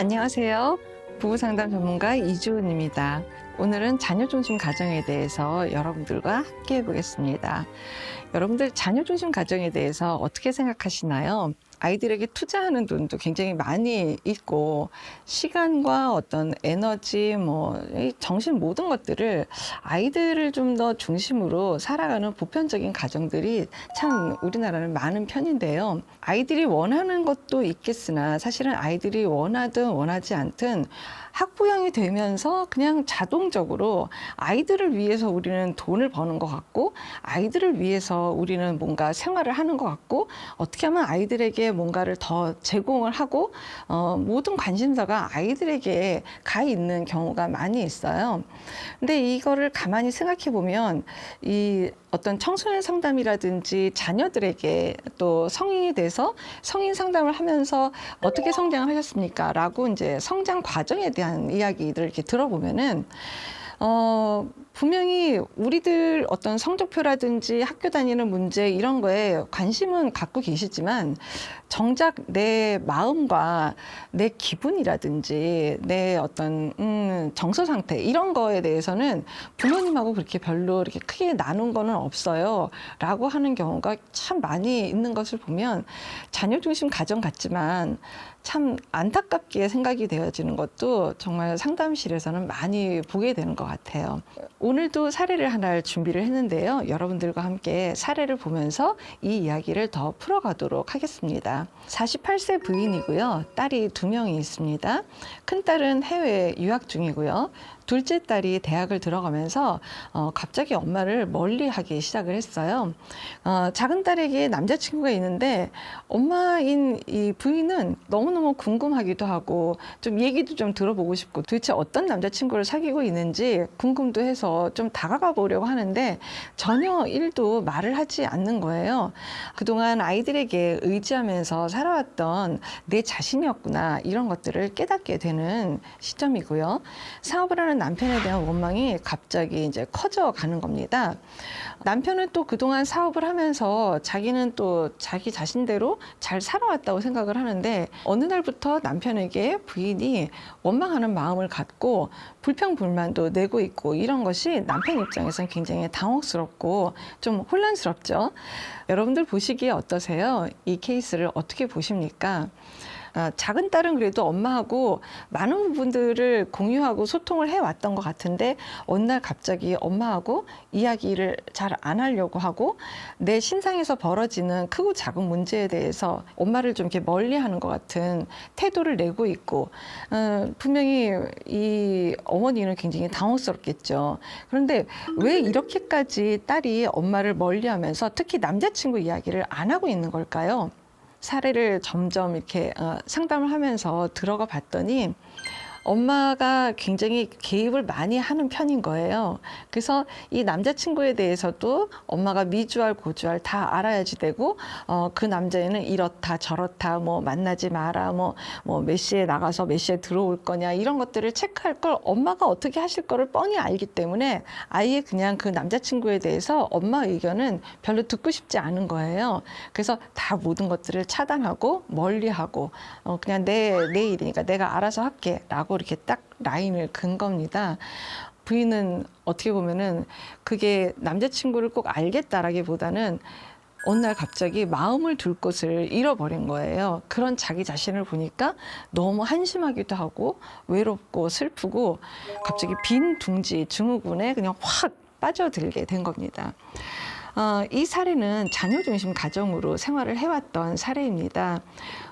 안녕하세요. 부부 상담 전문가 이주은입니다. 오늘은 자녀 중심 가정에 대해서 여러분들과 함께 해보겠습니다. 여러분들 자녀 중심 가정에 대해서 어떻게 생각하시나요? 아이들에게 투자하는 돈도 굉장히 많이 있고 시간과 어떤 에너지 뭐이 정신 모든 것들을 아이들을 좀 더 중심으로 살아가는 보편적인 가정들이 참 우리나라는 많은 편인데요. 아이들이 원하는 것도 있겠으나 사실은 아이들이 원하든 원하지 않든 학부형이 되면서 그냥 자동적으로 아이들을 위해서 우리는 돈을 버는 것 같고 아이들을 위해서 우리는 뭔가 생활을 하는 것 같고 어떻게 하면 아이들에게 뭔가를 더 제공을 하고 어, 모든 관심사가 아이들에게 가 있는 경우가 많이 있어요. 근데 이거를 가만히 생각해 보면 이 어떤 청소년 상담이라든지 자녀들에게 또 성인이 돼서 성인 상담을 하면서 어떻게 성장을 하셨습니까? 라고 이제 성장 과정에 대한 이야기들을 이렇게 들어보면은 어, 분명히 우리들 어떤 성적표라든지 학교 다니는 문제 이런 거에 관심은 갖고 계시지만 정작 내 마음과 내 기분이라든지 내 어떤 음, 정서 상태 이런 거에 대해서는 부모님하고 그렇게 별로 이렇게 크게 나눈 거는 없어요. 라고 하는 경우가 참 많이 있는 것을 보면 자녀 중심 가정 같지만 참 안타깝게 생각이 되어지는 것도 정말 상담실에서는 많이 보게 되는 것 같아요. 오늘도 사례를 하나를 준비를 했는데요. 여러분들과 함께 사례를 보면서 이 이야기를 더 풀어가도록 하겠습니다. 48세 부인이고요. 딸이 두 명이 있습니다. 큰 딸은 해외 유학 중이고요. 둘째 딸이 대학을 들어가면서 어, 갑자기 엄마를 멀리 하기 시작을 했어요. 어, 작은 딸에게 남자친구가 있는데 엄마인 이 부인은 너무너무 궁금하기도 하고 좀 얘기도 좀 들어보고 싶고 도대체 어떤 남자친구를 사귀고 있는지 궁금도 해서 좀 다가가 보려고 하는데 전혀 일도 말을 하지 않는 거예요. 그동안 아이들에게 의지하면서 살아왔던 내 자신이었구나 이런 것들을 깨닫게 되는 시점이고요. 사업을 하는 남편에 대한 원망이 갑자기 이제 커져 가는 겁니다. 남편은 또 그동안 사업을 하면서 자기는 또 자기 자신대로 잘 살아왔다고 생각을 하는데 어느 날부터 남편에게 부인이 원망하는 마음을 갖고 불평불만도 내고 있고 이런 것이 남편 입장에서는 굉장히 당혹스럽고 좀 혼란스럽죠. 여러분들 보시기에 어떠세요? 이 케이스를 어떻게 보십니까? 아, 작은 딸은 그래도 엄마하고 많은 부분들을 공유하고 소통을 해왔던 것 같은데 어느 날 갑자기 엄마하고 이야기를 잘 안 하려고 하고 내 신상에서 벌어지는 크고 작은 문제에 대해서 엄마를 좀 이렇게 멀리하는 것 같은 태도를 내고 있고 어, 분명히 이 어머니는 굉장히 당혹스럽겠죠. 그런데 왜 이렇게까지 딸이 엄마를 멀리하면서 특히 남자친구 이야기를 안 하고 있는 걸까요? 사례를 점점 이렇게 어, 상담을 하면서 들어가 봤더니 엄마가 굉장히 개입을 많이 하는 편인 거예요. 그래서 이 남자친구에 대해서도 엄마가 미주알 고주알 다 알아야지 되고 어, 그 남자애는 이렇다 저렇다 뭐 만나지 마라 뭐 뭐 몇 시에 나가서 몇 시에 들어올 거냐 이런 것들을 체크할 걸 엄마가 어떻게 하실 거를 뻔히 알기 때문에 아예 그냥 그 남자친구에 대해서 엄마 의견은 별로 듣고 싶지 않은 거예요. 그래서 다 모든 것들을 차단하고 멀리하고 어, 그냥 내, 내 일이니까 내가 알아서 할게라고 이렇게 딱 라인을 근 겁니다. 부인은 어떻게 보면은 그게 남자친구를 꼭 알겠다라기보다는 어느 날 갑자기 마음을 둘 곳을 잃어버린 거예요. 그런 자기 자신을 보니까 너무 한심하기도 하고 외롭고 슬프고 갑자기 빈 둥지 증후군에 그냥 확 빠져들게 된 겁니다. 어, 이 사례는 자녀 중심 가정으로 생활을 해왔던 사례입니다.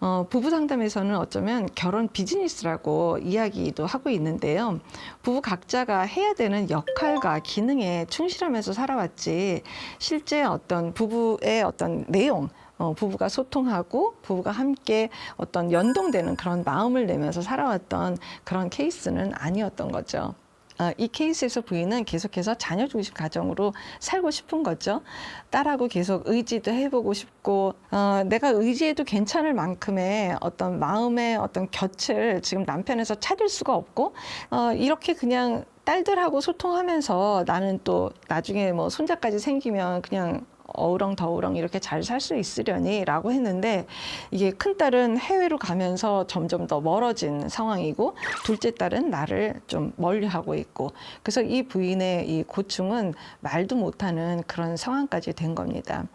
어, 부부 상담에서는 어쩌면 결혼 비즈니스라고 이야기도 하고 있는데요. 부부 각자가 해야 되는 역할과 기능에 충실하면서 살아왔지, 실제 어떤 부부의 어떤 내용, 어, 부부가 소통하고 부부가 함께 어떤 연동되는 그런 마음을 내면서 살아왔던 그런 케이스는 아니었던 거죠. 어, 이 케이스에서 부인은 계속해서 자녀 중심 가정으로 살고 싶은 거죠. 딸하고 계속 의지도 해보고 싶고, 어, 내가 의지해도 괜찮을 만큼의 어떤 마음의 어떤 곁을 지금 남편에서 찾을 수가 없고, 어, 이렇게 그냥 딸들하고 소통하면서 나는 또 나중에 뭐 손자까지 생기면 그냥 어우렁 더우렁 이렇게 잘 살 수 있으려니 라고 했는데 이게 큰 딸은 해외로 가면서 점점 더 멀어진 상황이고 둘째 딸은 나를 좀 멀리 하고 있고 그래서 이 부인의 이 고충은 말도 못하는 그런 상황까지 된 겁니다.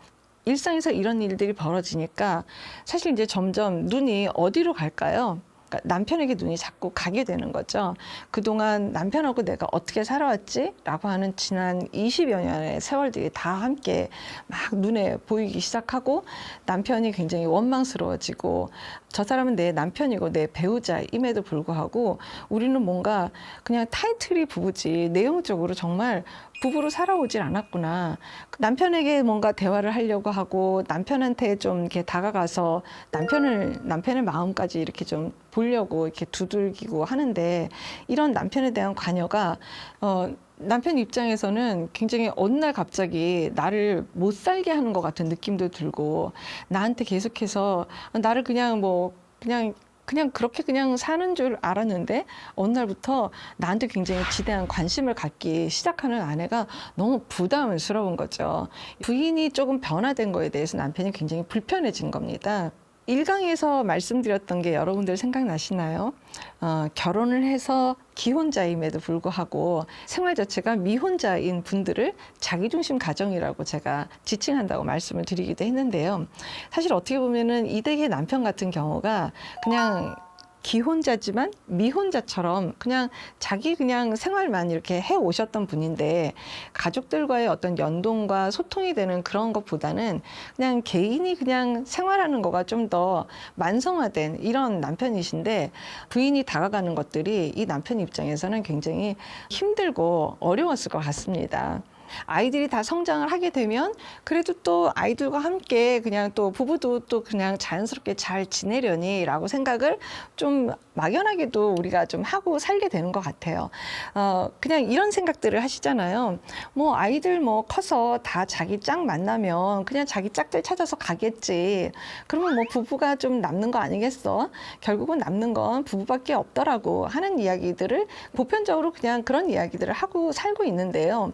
일상에서 이런 일들이 벌어지니까 사실 이제 점점 눈이 어디로 갈까요? 그러니까 남편에게 눈이 자꾸 가게 되는 거죠. 그동안 남편하고 내가 어떻게 살아왔지? 라고 하는 지난 20여 년의 세월들이 다 함께 막 눈에 보이기 시작하고 남편이 굉장히 원망스러워지고 저 사람은 내 남편이고 내 배우자임에도 불구하고 우리는 뭔가 그냥 타이틀이 부부지 내용적으로 정말 부부로 살아오질 않았구나. 남편에게 뭔가 대화를 하려고 하고 남편한테 좀 이렇게 다가가서 남편을 남편의 마음까지 이렇게 좀 보려고 이렇게 두들기고 하는데 이런 남편에 대한 관여가 어 남편 입장에서는 굉장히 어느 날 갑자기 나를 못 살게 하는 것 같은 느낌도 들고 나한테 계속해서 나를 그냥 뭐 그냥 그냥 그렇게 그냥 사는 줄 알았는데 어느 날부터 나한테 굉장히 지대한 관심을 갖기 시작하는 아내가 너무 부담스러운 거죠. 부인이 조금 변화된 거에 대해서 남편이 굉장히 불편해진 겁니다. 일강에서 말씀드렸던 게 여러분들 생각나시나요? 어, 결혼을 해서 기혼자임에도 불구하고 생활 자체가 미혼자인 분들을 자기중심 가정이라고 제가 지칭한다고 말씀을 드리기도 했는데요. 사실 어떻게 보면은 이댁의 남편 같은 경우가 그냥 기혼자지만 미혼자처럼 그냥 자기 그냥 생활만 이렇게 해 오셨던 분인데 가족들과의 어떤 연동과 소통이 되는 그런 것보다는 그냥 개인이 그냥 생활하는 거가 좀 더 만성화된 이런 남편이신데 부인이 다가가는 것들이 이 남편 입장에서는 굉장히 힘들고 어려웠을 것 같습니다. 아이들이 다 성장을 하게 되면 그래도 또 아이들과 함께 그냥 또 부부도 또 그냥 자연스럽게 잘 지내려니라고 생각을 좀 막연하게도 우리가 좀 하고 살게 되는 것 같아요. 어, 그냥 이런 생각들을 하시잖아요. 뭐 아이들 뭐 커서 다 자기 짝 만나면 그냥 자기 짝들 찾아서 가겠지. 그러면 뭐 부부가 좀 남는 거 아니겠어? 결국은 남는 건 부부밖에 없더라고 하는 이야기들을 보편적으로 그냥 그런 이야기들을 하고 살고 있는데요.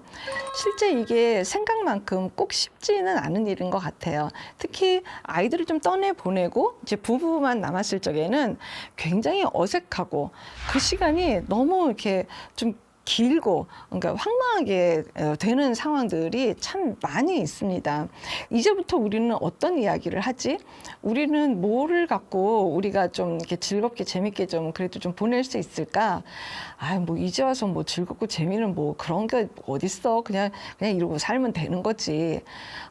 실제 이게 생각만큼 꼭 쉽지는 않은 일인 것 같아요. 특히 아이들을 좀 떠내 보내고 이제 부부만 남았을 적에는 굉장히 어색하고 그 시간이 너무 이렇게 좀 길고 그러니까 황망하게 어, 되는 상황들이 참 많이 있습니다. 이제부터 우리는 어떤 이야기를 하지? 우리는 뭐를 갖고 우리가 좀 이렇게 즐겁게 재밌게 좀 그래도 좀 보낼 수 있을까? 아, 뭐 이제 와서 뭐 즐겁고 재미는 뭐 그런 게 어딨어? 그냥 그냥 이러고 살면 되는 거지.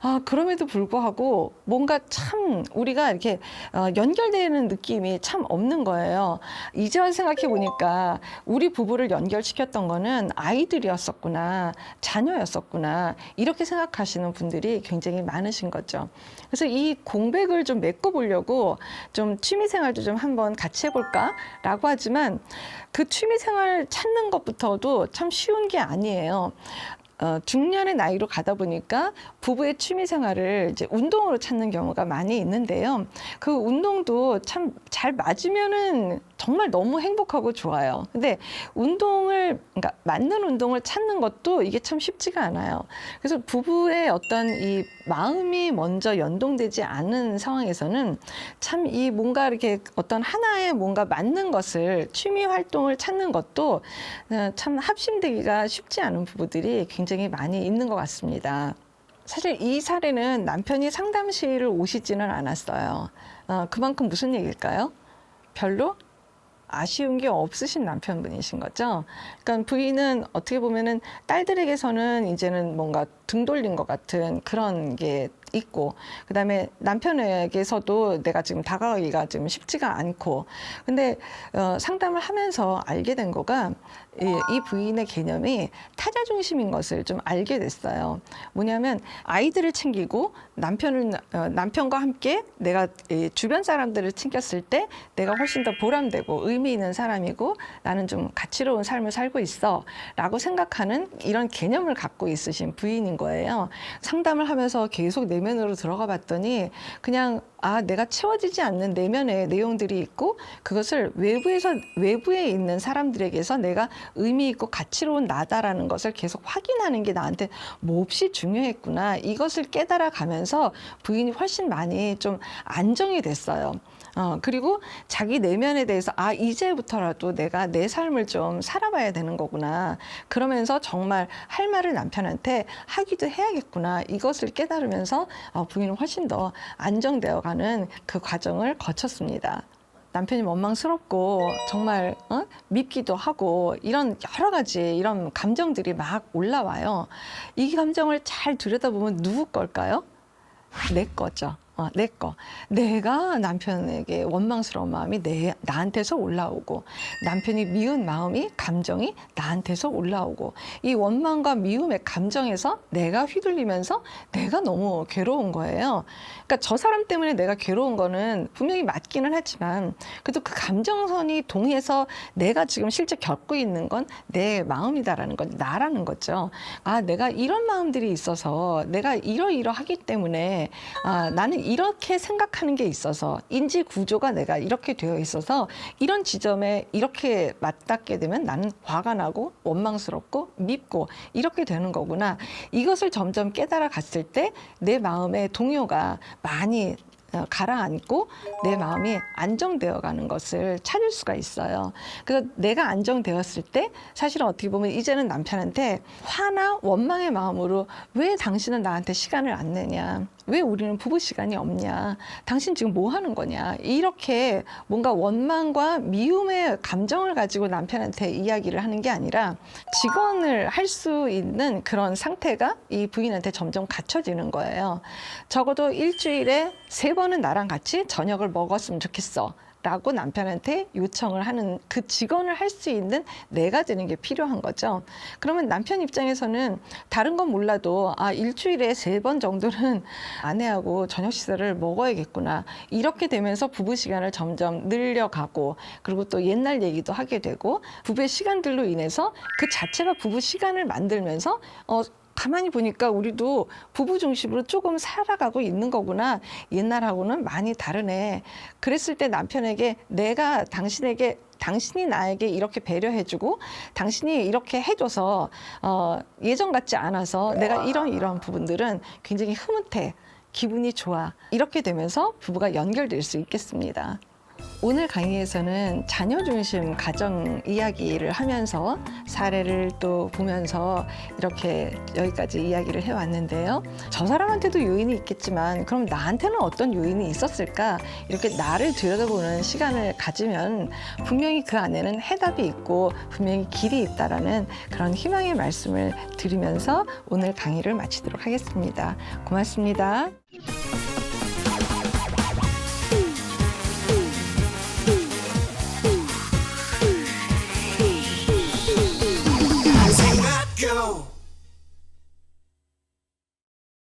아, 그럼에도 불구하고 뭔가 참 우리가 이렇게 어, 연결되는 느낌이 참 없는 거예요. 이제 와서 생각해 보니까 우리 부부를 연결시켰던 거는 아이들이었었구나, 자녀였었구나, 이렇게 생각하시는 분들이 굉장히 많으신 거죠. 그래서 이 공백을 좀 메꿔보려고 좀 취미생활도 좀 한번 같이 해볼까라고 하지만 그 취미생활 찾는 것부터도 참 쉬운 게 아니에요. 어, 중년의 나이로 가다 보니까 부부의 취미 생활을 이제 운동으로 찾는 경우가 많이 있는데요. 그 운동도 참 잘 맞으면은 정말 너무 행복하고 좋아요. 근데 운동을, 그러니까 맞는 운동을 찾는 것도 이게 참 쉽지가 않아요. 그래서 부부의 어떤 이 마음이 먼저 연동되지 않은 상황에서는 참 이 뭔가 이렇게 어떤 하나의 뭔가 맞는 것을 취미 활동을 찾는 것도 어, 참 합심되기가 쉽지 않은 부부들이 굉장히 많이 있는 것 같습니다. 사실 이 사례는 남편이 상담실을 오시지는 않았어요. 어, 그만큼 무슨 얘기일까요? 별로 아쉬운 게 없으신 남편분이신 거죠. 그러니까 부인은 어떻게 보면은 딸들에게서는 이제는 뭔가 등 돌린 것 같은 그런 게 있고 그다음에 남편에게서도 내가 지금 다가가기가 지금 쉽지가 않고 근데 어, 상담을 하면서 알게 된 거가 이, 이 부인의 개념이 타자 중심인 것을 좀 알게 됐어요. 뭐냐면 아이들을 챙기고 남편을 어, 남편과 함께 내가 이 주변 사람들을 챙겼을 때 내가 훨씬 더 보람되고 의미 있는 사람이고 나는 좀 가치로운 삶을 살고 있어라고 생각하는 이런 개념을 갖고 있으신 부인인 거예요. 상담을 하면서 계속 내 내면으로 들어가 봤더니 그냥 아 내가 채워지지 않는 내면의 내용들이 있고 그것을 외부에서 외부에 있는 사람들에게서 내가 의미 있고 가치로운 나다라는 것을 계속 확인하는 게 나한테 몹시 중요했구나 이것을 깨달아 가면서 부인이 훨씬 많이 좀 안정이 됐어요. 어, 그리고 자기 내면에 대해서 아, 이제부터라도 내가 내 삶을 좀 살아봐야 되는 거구나. 그러면서 정말 할 말을 남편한테 하기도 해야겠구나. 이것을 깨달으면서 어, 부인은 훨씬 더 안정되어 가는 그 과정을 거쳤습니다. 남편이 원망스럽고 정말 어? 밉기도 하고 이런 여러 가지 이런 감정들이 막 올라와요. 이 감정을 잘 들여다보면 누구 걸까요? 내 거죠. 어, 내 거. 내가 남편에게 원망스러운 마음이 내, 나한테서 올라오고, 남편이 미운 마음이, 감정이 나한테서 올라오고, 이 원망과 미움의 감정에서 내가 휘둘리면서 내가 너무 괴로운 거예요. 그러니까 저 사람 때문에 내가 괴로운 거는 분명히 맞기는 하지만, 그래도 그 감정선이 동해서 내가 지금 실제 겪고 있는 건 내 마음이다라는 건 나라는 거죠. 아, 내가 이런 마음들이 있어서 내가 이러이러하기 때문에 아, 나는 이렇게 생각하는 게 있어서 인지 구조가 내가 이렇게 되어 있어서 이런 지점에 이렇게 맞닿게 되면 나는 화가 나고 원망스럽고 밉고 이렇게 되는 거구나. 이것을 점점 깨달아 갔을 때 내 마음의 동요가 많이 어, 가라앉고 내 마음이 안정되어 가는 것을 찾을 수가 있어요. 그래서 내가 안정되었을 때 사실은 어떻게 보면 이제는 남편한테 화나 원망의 마음으로 왜 당신은 나한테 시간을 안 내냐? 왜 우리는 부부 시간이 없냐? 당신 지금 뭐 하는 거냐? 이렇게 뭔가 원망과 미움의 감정을 가지고 남편한테 이야기를 하는 게 아니라 직원을 할 수 있는 그런 상태가 이 부인한테 점점 갖춰지는 거예요. 적어도 일주일에 세 번은 나랑 같이 저녁을 먹었으면 좋겠어. 라고 남편한테 요청을 하는 그 직원을 할 수 있는 내가 되는 게 필요한 거죠. 그러면 남편 입장에서는 다른 건 몰라도 아, 일주일에 세 번 정도는 아내하고 저녁 식사를 먹어야겠구나. 이렇게 되면서 부부 시간을 점점 늘려가고 그리고 또 옛날 얘기도 하게 되고 부부의 시간들로 인해서 그 자체가 부부 시간을 만들면서 어, 가만히 보니까 우리도 부부 중심으로 조금 살아가고 있는 거구나. 옛날하고는 많이 다르네. 그랬을 때 남편에게 내가 당신에게 당신이 나에게 이렇게 배려해주고 당신이 이렇게 해줘서 어, 예전 같지 않아서 내가 이런 이런 부분들은 굉장히 흐뭇해. 기분이 좋아. 이렇게 되면서 부부가 연결될 수 있겠습니다. 오늘 강의에서는 자녀 중심 가정 이야기를 하면서 사례를 또 보면서 이렇게 여기까지 이야기를 해왔는데요. 저 사람한테도 요인이 있겠지만 그럼 나한테는 어떤 요인이 있었을까? 이렇게 나를 들여다보는 시간을 가지면 분명히 그 안에는 해답이 있고 분명히 길이 있다라는 그런 희망의 말씀을 드리면서 오늘 강의를 마치도록 하겠습니다. 고맙습니다.